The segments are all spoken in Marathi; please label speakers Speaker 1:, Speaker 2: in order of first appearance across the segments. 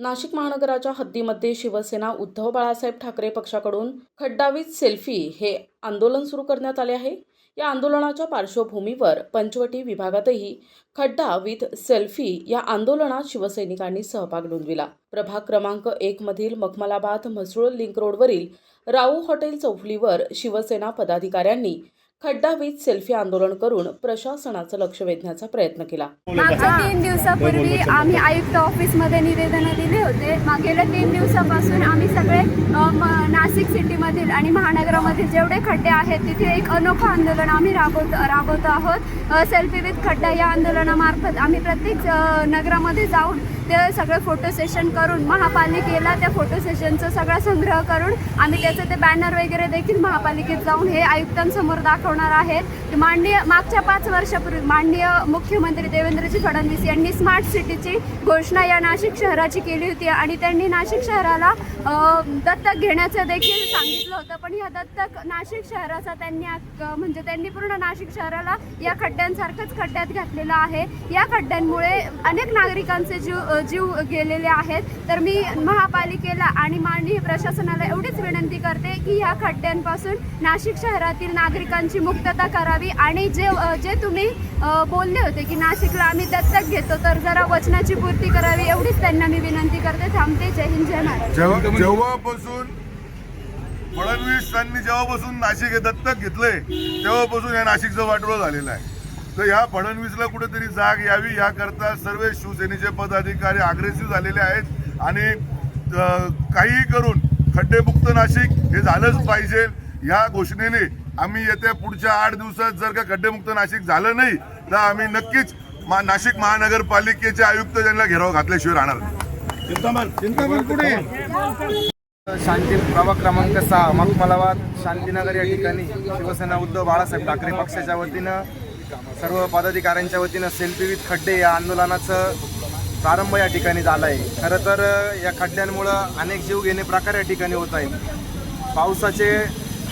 Speaker 1: नाशिक महानगराच्या हद्दीमध्ये शिवसेना उद्धव बाळासाहेब ठाकरे पक्षाकडून खड्डा सेल्फी हे आंदोलन सुरू करण्यात आले आहे. या आंदोलनाच्या पार्श्वभूमीवर पंचवटी विभागातही खड्डा विथ सेल्फी या आंदोलनात शिवसैनिकांनी सहभाग नोंदविला. प्रभाग क्रमांक एक मधील मखमलाबाद म्हसरूळ लिंक रोडवरील राऊ हॉटेल चौफुलीवर शिवसेना पदाधिकाऱ्यांनी खड्डा विथ सेल्फी आंदोलन करून प्रशासनाचं लक्ष वेधण्याचा प्रयत्न केला.
Speaker 2: मागच्या तीन दिवसापूर्वी आम्ही आयुक्त ऑफिसमध्ये निवेदनं दिले होते. मा- गेल्या तीन दिवसापासून आम्ही सगळे नाशिक सिटीमधील आणि महानगरामधील जेवढे खड्डे आहेत तिथे एक अनोखं आंदोलन आम्ही राबवत राबवतो आहोत. सेल्फी विथ खड्डा या आंदोलनामार्फत आम्ही प्रत्येक नगरामध्ये जाऊन ते सगळं फोटो सेशन करून महापालिकेला त्या फोटो सेशनचा सगळा संग्रह करून आम्ही त्याचे ते बॅनर वगैरे देखील महापालिकेत जाऊन हे आयुक्तांसमोर दाखवणार आहेत. माननीय मागच्या पाच वर्षापूर्वी माननीय मुख्यमंत्री देवेंद्रजी फडणवीस यांनी स्मार्ट सिटीची घोषणा या नाशिक शहराची केली होती आणि त्यांनी नाशिक शहराला दत्तक घेण्याचं देखील सांगितलं होतं. पण ह्या दत्तक नाशिक शहराचा त्यांनी म्हणजे त्यांनी पूर्ण नाशिक शहराला या खड्ड्यांसारखंच खड्ड्यात घातलेलं आहे. या खड्ड्यांमुळे अनेक नागरिकांचे जीव जीव गेलेले आहेत. तर मी महापालिकेला आणि माननीय प्रशासनाला एवढीच विनंती करते की या खड्ड्यांपासून नाशिक शहरातील नागरिकांची मुक्तता करावी आणि जे जे तुम्ही बोलले होते की नाशिकला आम्ही दत्तक घेतो तर जरा वचनाची पूर्ती करावी एवढीच त्यांना मी विनंती करते. थांबते. जय हिंद जय महाराज
Speaker 3: जेव्हापासून फडणवीसांनी जेव्हापासून नाशिक हे दत्तक घेतलंय तेव्हापासून या नाशिकचं वाटोळं झालेलं आहे. तर ह्या फडणवीसला कुठेतरी जाग यावी याकरता सर्व शिवसेनेचे पदाधिकारी अग्रेसिव्ह झालेले आहेत. आणि काहीही करून खड्डेमुक्त नाशिक हे झालंच पाहिजे. या घोषणेने आम्ही येत्या पुढच्या आठ दिवसात जर का खड्डेमुक्त नाशिक झालं नाही तर आम्ही नक्कीच मा- नाशिक महानगरपालिकेचे आयुक्त त्यांना घेराव घातल्याशिवाय राहणार नाही.
Speaker 4: शांती प्रभाग क्रमांक सहा मखमलाबाद शांतीनगर या ठिकाणी शिवसेना उद्धव बाळासाहेब ठाकरे पक्षाच्या वतीनं सर्व पदाधिकाऱ्यांच्या वतीनं सेल्फी विथ खड्डे या आंदोलनाचं प्रारंभ या ठिकाणी झाला आहे खरं तर या खड्ड्यांमुळं अनेक जीव घेणे प्रकार या ठिकाणी होत आहेत. पावसाचे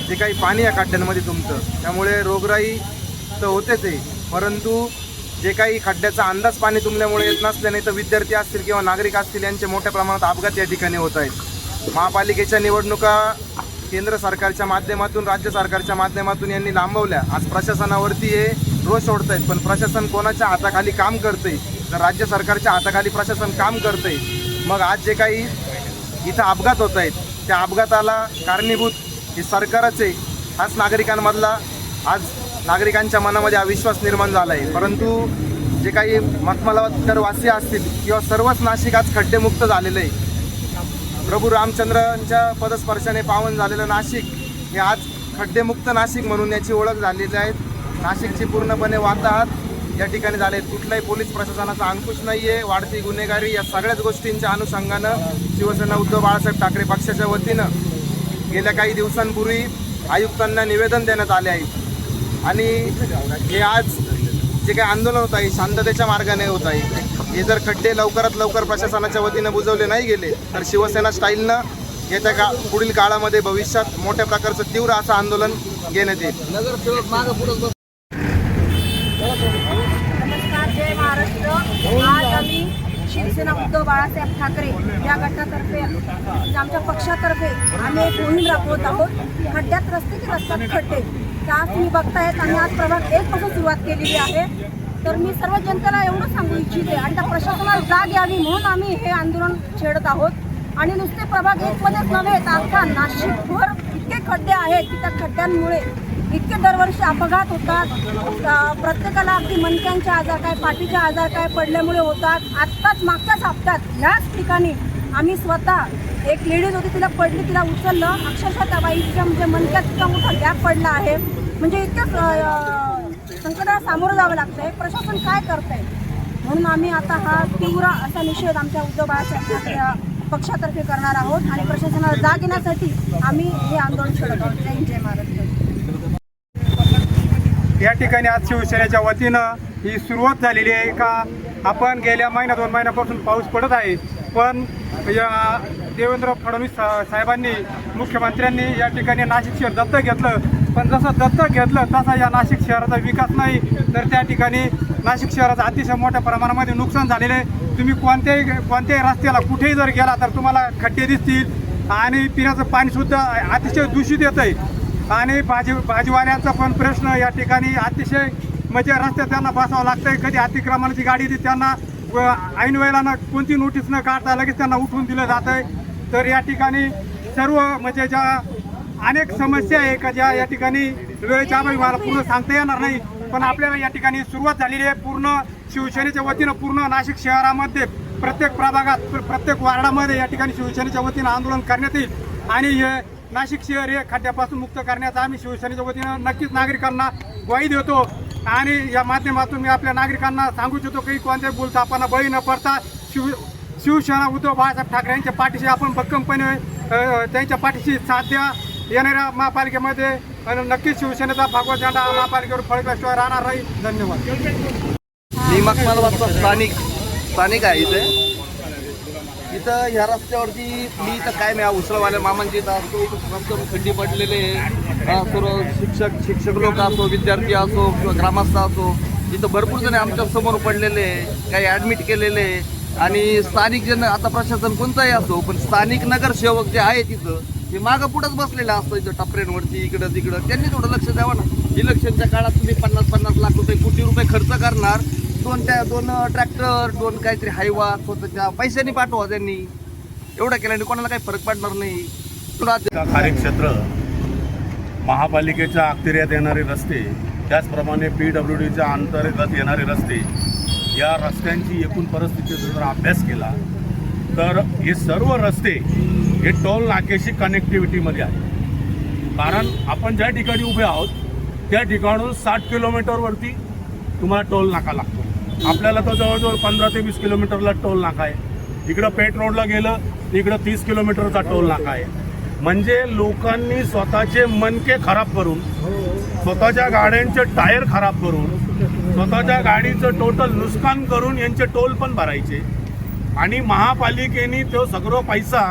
Speaker 4: जे काही पाणी या खड्ड्यांमध्ये तुमचं त्यामुळे रोगराई तर होतेच आहे. परंतु जे काही खड्ड्याचा अंदाज पाणी तुमल्यामुळे येत नसल्याने तर विद्यार्थी असतील किंवा नागरिक असतील यांचे मोठ्या प्रमाणात अपघात या ठिकाणी होत आहेत. महापालिकेच्या निवडणुका केंद्र सरकारच्या माध्यमातून राज्य सरकारच्या माध्यमातून यांनी लांबवल्या. आज प्रशासनावरती हे रोष सोडत आहेत पण प्रशासन कोणाच्या हाताखाली काम करते तर राज्य सरकारच्या हाताखाली प्रशासन काम करते मग आज जे काही इथं अपघात होत आहेत त्या अपघाताला कारणीभूत हे सरकारच आहे. हाच नागरिकांमधला आज नागरिकांच्या मनामध्ये अविश्वास निर्माण झाला आहे परंतु जे काही मखमलाबादकर वासी असतील किंवा सर्वच नाशिक आज खड्डेमुक्त झालेलं आहे प्रभू रामचंद्रांच्या पदस्पर्शाने पावन झालेलं नाशिक हे आज खड्डेमुक्त नाशिक म्हणून याची ओळख झालेली आहे. नाशिकची पूर्णपणे वाताहत. या ठिकाणी झाले कुठल्याही पोलीस प्रशासनाचा अंकुश नाही आहे वाढती गुन्हेगारी या सगळ्याच गोष्टींच्या अनुषंगानं शिवसेना उद्धव बाळासाहेब ठाकरे पक्षाच्या वतीनं गेल्या काही दिवसांपूर्वी आयुक्तांना निवेदन देण्यात आले आहे. आणि हे आज जे काही आंदोलन होत आहे शांततेच्या मार्गाने होत आहे हे जर खड्डे लवकरात लवकर प्रशासनाच्या वतीनं बुजवले नाही गेले तर शिवसेना स्टाईलनं येत्या का पुढील काळामध्ये भविष्यात मोठ्या प्रकारचं तीव्र असं आंदोलन घेण्यात येईल
Speaker 5: नमस्कार जय महाराष्ट्र आज आम्ही शिवसेना उद्धव बाळासाहेब ठाकरे या गटातर्फे म्हणजे आमच्या पक्षातर्फे आम्ही एक मोहीम राबवत आहोत. खड्ड्यात रस्ते की रस्त्यात खड्डे? तर आज तुम्ही बघतायत आम्ही आज प्रभाग एक पासून सुरुवात केलेली आहे. तर मी सर्व जनतेला एवढं सांगू इच्छिते आणि त्या प्रशासनाला जाग यावी म्हणून आम्ही हे आंदोलन छेडत आहोत. आणि नुसते प्रभाग एकमध्येच नव्हे तर आता नाशिकभर इतके खड्डे आहेत की त्या खड्ड्यांमुळे इतके दरवर्षी अपघात होतात. प्रत्येकाला अगदी मणक्यांचे आजार काय पाठीचे आजार काय पडल्यामुळे होतात. आत्ताच मागच्याच हप्त्यात ह्याच ठिकाणी आम्ही स्वतः एक लेडीज होती तिला पडली तिला उचललं. अक्षरशः त्या बाईच्या म्हणजे मनक्यात इतका मोठा गॅप पडला आहे. म्हणजे इतक्याच संकटाला सामोरं जावं लागतं आहे प्रशासन काय करतंय? म्हणून आम्ही आता हा तीव्र असा निषेध आमच्या उद्धव बाळासाहेब पक्षातर्फे करणार आहोत आणि प्रशासनाला जाग येण्यासाठी आम्ही हे आंदोलन करत आहोत जय जय महाराष्ट्र.
Speaker 6: या ठिकाणी आज शिवसेनेच्या वतीनं ही सुरुवात झालेली आहे. का आपण गेल्या महिन्या दोन महिन्यापासून पाऊस पडत आहे पण या देवेंद्र फडणवीस सा- साहेबांनी मुख्यमंत्र्यांनी या ठिकाणी नाशिक शहर दत्तक घेतलं. पण जसं दत्तक घेतलं तसा या नाशिक शहराचा विकास नाही. तर त्या ठिकाणी नाशिक शहराचं अतिशय मोठ्या प्रमाणामध्ये नुकसान झालेलं आहे. तुम्ही कोणत्याही कोणत्याही रस्त्याला कुठेही जर गेला तर तुम्हाला खड्डे दिसतील आणि पिण्याचं पाणीसुद्धा अतिशय दूषित येतं आहे आणि भाजी भाजीवाल्यांचा पण प्रश्न या ठिकाणी अतिशय म्हणजे रस्त्यात त्यांना बसावं लागतंय. कधी अतिक्रमणाची गाडी येते त्यांना व कोणती नोटीस न काढता लगेच त्यांना उठवून दिलं जातं आहे तर या ठिकाणी सर्व म्हणजे ज्या अनेक समस्या आहे का ज्या या ठिकाणी वेळेच्या अभावी मला पूर्ण सांगता येणार नाही. पण आपल्याला या ठिकाणी सुरुवात झालेली आहे. पूर्ण शिवसेनेच्या वतीनं पूर्ण नाशिक शहरामध्ये प्रत्येक प्रभागात प्रत्येक वार्डामध्ये या ठिकाणी शिवसेनेच्या वतीनं आंदोलन करण्यात येईल. आणि हे नाशिक शहर हे खड्ड्यापासून मुक्त करण्याचा आम्ही शिवसेनेच्या वतीनं नक्कीच नागरिकांना ग्वाही देतो. आणि या माध्यमातून मी आपल्या नागरिकांना सांगू इच्छितो की कोणत्याही बोलतापांना बळी न पडता शिव शिवसेना उद्धव बाळासाहेब ठाकरे यांच्या पाठीशी आपण भक्कमपणे त्यांच्या पाठीशी साथ द्या. येणाऱ्या महापालिकेमध्ये नक्कीच शिवसेनेचा भागवत झेंडा महापालिकेवर फळकल्याशिवाय राहणार नाही. धन्यवाद.
Speaker 7: मी मखमालबादचा स्थानिक स्थानिक आहे इथे. इथं ह्या रस्त्यावरती मी इथं काय नाही उसळवाल्या मामांची इथं असतो. रस्त्यावर खड्डी पडलेले सर्व शिक्षक शिक्षक लोक असो विद्यार्थी असो किंवा ग्रामस्थ असो इथं भरपूर जण आमच्यासमोर पडलेले काही ॲडमिट केलेले आणि स्थानिक जण आता प्रशासन कोणताही असो पण स्थानिक नगरसेवक जे आहे तिथं ते मागं पुढंच बसलेलं असतं इथं टपऱ्यांवरती इकडं तिकडं. त्यांनी थोडं लक्ष द्यावं ना. इलेक्शनच्या काळात तुम्ही पन्नास पन्नास लाख रुपये कोटी रुपये खर्च करणार दोन त्या दोन ट्रॅक्टर दोन काहीतरी हायवा स्वतःच्या पैशांनी पाठवा त्यांनी. एवढं केल्याने कोणाला काही फरक पडणार नाही.
Speaker 8: का कार्यक्षेत्र महापालिकेच्या अखत्यारीत येणारे रस्ते त्याचप्रमाणे पी डब्ल्यू डीच्या अंतर्गत येणारे रस्ते या रस्त्यांची एकूण परिस्थितीचा जर अभ्यास केला तर हे सर्व रस्ते हे टोल नाक्याशी कनेक्टिव्हिटीमध्ये आहे कारण आपण ज्या ठिकाणी उभे आहोत त्या ठिकाणून साठ किलोमीटरवरती तुम्हाला टोल नाका लागतो आपल्याला तर जवळजवळ पंधरा ते वीस किलोमीटरला टोल नाका आहे. इकडं पेट रोडला गेलं इकडं तीस किलोमीटरचा टोल नाका आहे. म्हणजे लोकांनी स्वतःचे मनके खराब करून स्वतःच्या गाड्यांचे टायर खराब करून स्वतःच्या गाडीचं टोटल नुकसान करून यांचे टोल पण भरायचे. आणि महापालिकेने तो सगळं पैसा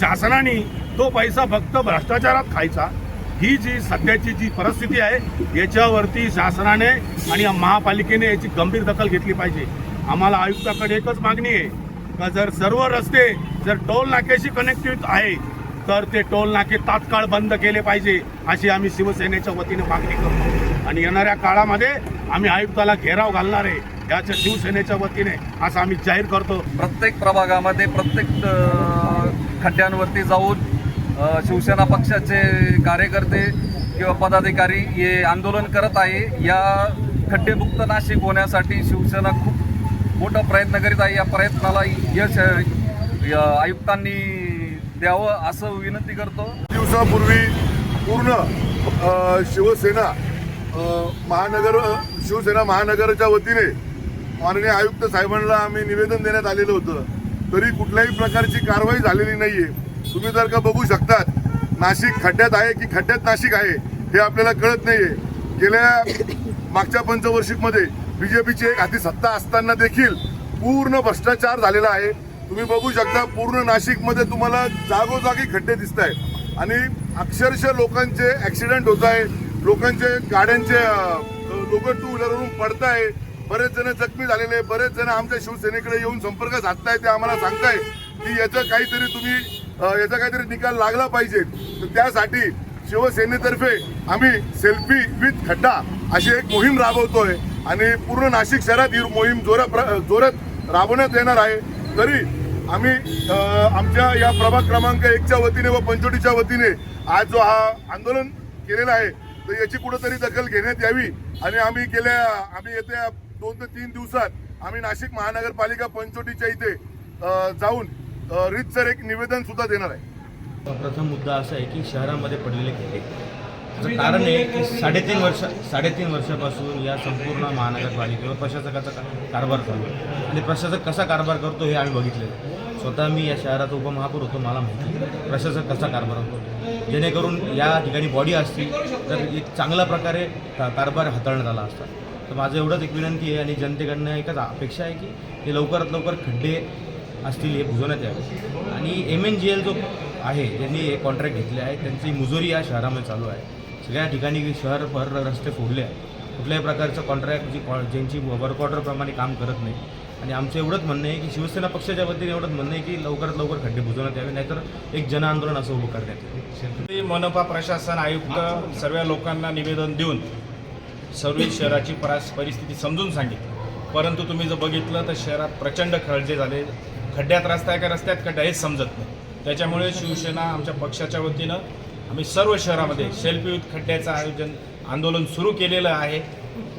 Speaker 8: शासनाने तो पैसा फक्त भ्रष्टाचारात खायचा. ही जी सध्याची जी परिस्थिती आहे याच्यावरती शासनाने आणि महापालिकेने याची गंभीर दखल घेतली पाहिजे. आम्हाला आयुक्ताकडे एकच मागणी आहे का जर सर्व रस्ते जर टोल नाक्याशी कनेक्टिव्ह आहे तर ते टोल नाके तात्काळ बंद केले पाहिजे अशी आम्ही शिवसेनेच्या वतीने मागणी करतो. आणि येणाऱ्या काळामध्ये आम्ही आयुक्ताला घेराव घालणार आहे याच्या शिवसेनेच्या वतीने असं आम्ही जाहीर करतो.
Speaker 9: प्रत्येक प्रभागामध्ये प्रत्येक खड्ड्यांवरती जाऊन शिवसेना पक्षाचे कार्यकर्ते किंवा पदाधिकारी हे आंदोलन करत आहे. या खड्डेमुक्त नाशिक होण्यासाठी शिवसेना खूप मोठा प्रयत्न करीत आहे. या प्रयत्नाला यश आयुक्तांनी द्यावं असं विनंती करतो.
Speaker 3: दिवसापूर्वी पूर्ण शिवसेना महानगर शिवसेना महानगरच्या वतीने माननीय आयुक्त साहेबांना आम्ही निवेदन देण्यात आलेलं होतं. तरी कुठल्याही प्रकारची कारवाई झालेली नाही आहे तुम्ही जर का बघू शकतात नाशिक खड्ड्यात आहे की खड्ड्यात नाशिक आहे हे आपल्याला कळत नाहीये. गेल्या मागच्या पंचवर्षिकमध्ये बीजेपीची एक हाती सत्ता असताना देखील पूर्ण भ्रष्टाचार झालेला आहे. तुम्ही बघू शकता पूर्ण नाशिकमध्ये तुम्हाला जागोजागी खड्डे दिसत आहेत आणि अक्षरशः लोकांचे ऍक्सिडेंट होत आहे. लोकांचे गाड्यांचे लोक टू व्हीलरवरून पडताय. बरेच जण जखमी झालेले बरेच जण आमच्या शिवसेनेकडे येऊन संपर्क साधताय ते आम्हाला सांगताय की याचं काहीतरी तुम्ही याचा काहीतरी निकाल लागला पाहिजे. तर त्यासाठी शिवसेनेतर्फे आम्ही सेल्फी विथ खड्डा अशी एक मोहीम राबवतोय. आणि पूर्ण नाशिक शहरात ही मोहीम जोरात जोरात राबवण्यात येणार आहे. तरी आम्ही आमच्या या प्रभाग क्रमांक एकच्या वतीने व पंचोटीच्या वतीने आज जो हा आंदोलन केलेलं आहे तर याची कुठंतरी दखल घेण्यात यावी. आणि आम्ही गेल्या आम्ही येत्या दोन ते तीन दिवसात आम्ही नाशिक महानगरपालिका पंचोटीच्या इथे जाऊन रीतसर एक निवेदन सुद्धा देणार आहे.
Speaker 10: प्रथम मुद्दा असा आहे की शहरामध्ये पडलेले खड्डे त्याचं कारण आहे की साडेतीन वर्ष साडेतीन वर्षापासून या संपूर्ण महानगरपालिकेवर प्रशासकाचा का- कारभार चालू आहे. आणि प्रशासक कसा कारभार करतो हे आम्ही बघितलेलं आहे. स्वतः मी या शहराचा उपमहापौर होतो मला माहिती आहे. प्रशासक कसा कारभार करतो? जेणेकरून या ठिकाणी बॉडी असतील तर एक चांगल्या प्रकारे कारभार हाताळण्यात आला असता. तर माझं एवढंच एक विनंती आहे आणि जनतेकडनं एकच अपेक्षा आहे की हे लवकरात लवकर खड्डे असतील हे बुजवण्यात यावे. आणि एम एन जी एल जो आहे त्यांनी हे कॉन्ट्रॅक्ट घेतले आहे त्यांची मुजोरी या शहरामध्ये चालू आहे. सगळ्या ठिकाणी शहरभर रस्ते फोडले आहे कुठल्याही प्रकारचं कॉन्ट्रॅक्ट जी कॉ- ज्यांची वर्क ऑर्डरप्रमाणे काम करत नाही. आणि आमचं एवढंच म्हणणं आहे की शिवसेना पक्षाच्या वतीने एवढंच म्हणणं आहे की लवकरात लवकर खड्डे बुजवण्यात यावे नाहीतर एक जनआंदोलन असं उभं करण्यात यावे
Speaker 11: मनपा प्रशासन आयुक्त सर्व लोकांना निवेदन देऊन सर्व शहराची परास परिस्थिती समजून सांगितली. परंतु तुम्ही जर बघितलं तर शहरात प्रचंड खळजे झाले. खड्ड्यात रस्ता आहे का रस्त्यात खड्डा हेच समजत नाही. त्याच्यामुळे शिवसेना आमच्या पक्षाच्या वतीनं आम्ही सर्व शहरामध्ये सेल्फी विथ खड्ड्याचं आयोजन आंदोलन सुरू केलेलं आहे.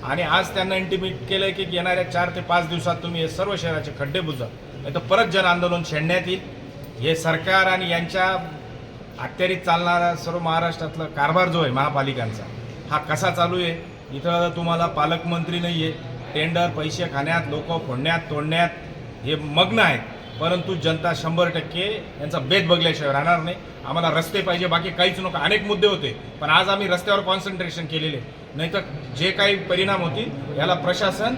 Speaker 11: आणि आज त्यांना इंटिमेट केलं आहे की येणाऱ्या चार ते पाच दिवसात तुम्ही हे सर्व शहराचे खड्डे बुजा. नाही तर परत जन आंदोलन छेडण्यात येईल. हे सरकार आणि यांच्या अखत्यारीत चालणारा सर्व महाराष्ट्रातला कारभार जो आहे महापालिकांचा हा कसा चालू आहे? इथं तुम्हाला पालकमंत्री नाही आहे टेंडर पैसे खाण्यात लोक फोडण्यात तोडण्यात हे मग्न आहेत. परंतु जनता शंभर टक्के यांचा बेत बघल्याशिवाय राहणार नाही. आम्हाला रस्ते पाहिजे बाकी काहीच नको. अनेक मुद्दे होते पण आज आम्ही रस्त्यावर कॉन्सन्ट्रेशन केलेले नाहीतर जे काही परिणाम होतील याला प्रशासन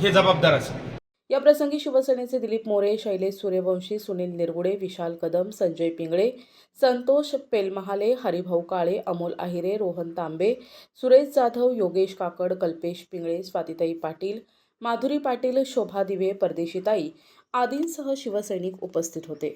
Speaker 11: हे जबाबदार असेल.
Speaker 1: या प्रसंगी शिवसेनेचे दिलीप मोरे शैलेश सूर्यवंशी सुनील निरगुडे विशाल कदम संजय पिंगळे संतोष पेलमहाले हरिभाऊ काळे अमोल आहिरे रोहन तांबे सुरेश जाधव योगेश काकड कल्पेश पिंगळे स्वातिताई पाटील माधुरी पाटील शोभा दिवे परदेशीताई आदींसह शिवसैनिक उपस्थित होते.